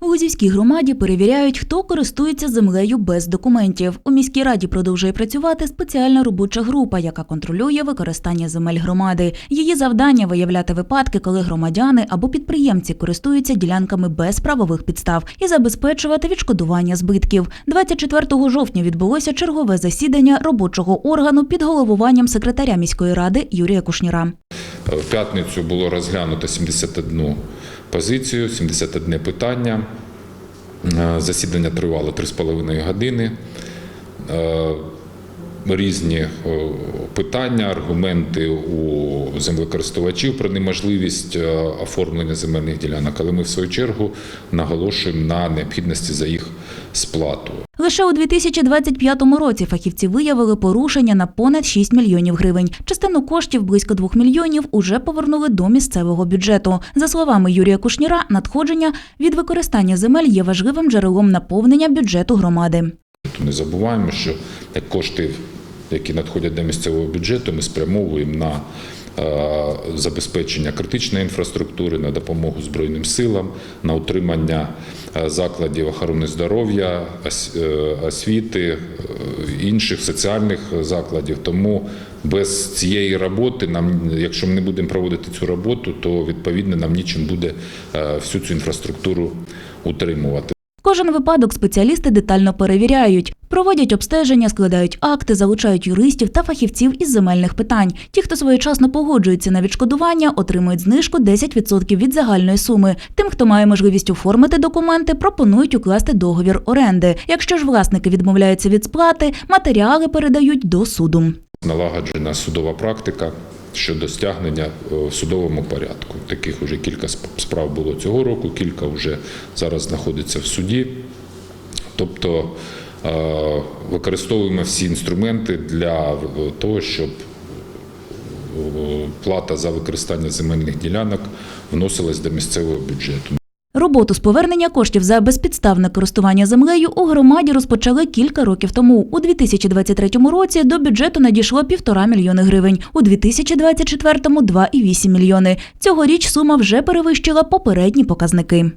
У Лузівській громаді перевіряють, хто користується землею без документів. У міській раді продовжує працювати спеціальна робоча група, яка контролює використання земель громади. Її завдання виявляти випадки, коли громадяни або підприємці користуються ділянками без правових підстав і забезпечувати відшкодування збитків. 24 жовтня відбулося чергове засідання робочого органу під головуванням секретаря міської ради Юрія Кушніра. В п'ятницю було розглянуто 71 позицію, 71 питання. Е, Засідання тривало 3,5 години. Різні питання, аргументи у землекористувачів про неможливість е, оформлення земельних ділянок, але ми в свою чергу наголошуємо на необхідності за їх сплату. Лише у 2025 році фахівці виявили порушення на понад 6 мільйонів гривень. Частину коштів близько 2 мільйонів уже повернули до місцевого бюджету. За словами Юрія Кушніра, надходження від використання земель є важливим джерелом наповнення бюджету громади. Не забуваємо, що кошти, які надходять до місцевого бюджету, ми спрямовуємо на е, забезпечення критичної інфраструктури, на допомогу Збройним силам, на утримання е, закладів охорони здоров'я, е, освіти, інших соціальних закладів. Тому без цієї роботи, нам, якщо ми не будемо проводити цю роботу, то відповідно нам нічим буде всю цю інфраструктуру утримувати. Кожен випадок спеціалісти детально перевіряють, проводять обстеження, складають акти, залучають юристів та фахівців із земельних питань. Ті, хто своєчасно погоджується на відшкодування, отримують знижку 10% від загальної суми. Тим, хто має можливість оформити документи, пропонують укласти договір оренди. Якщо ж власники відмовляються від сплати, матеріали передають до суду. налагоджена судова практика щодо стягнення е, в судовому порядку. Таких вже кілька справ було цього року, кілька вже зараз знаходиться в суді. Тобто е, використовуємо всі інструменти для того, щоб е, плата за використання земельних ділянок вносилась до місцевого бюджету. Роботу з повернення коштів за безпідставне користування землею у громаді розпочали кілька років тому. У 2023 році до бюджету надійшло півтора мільйони гривень, у 2024 – 2,8 мільйони. Цьогоріч сума вже перевищила попередні показники.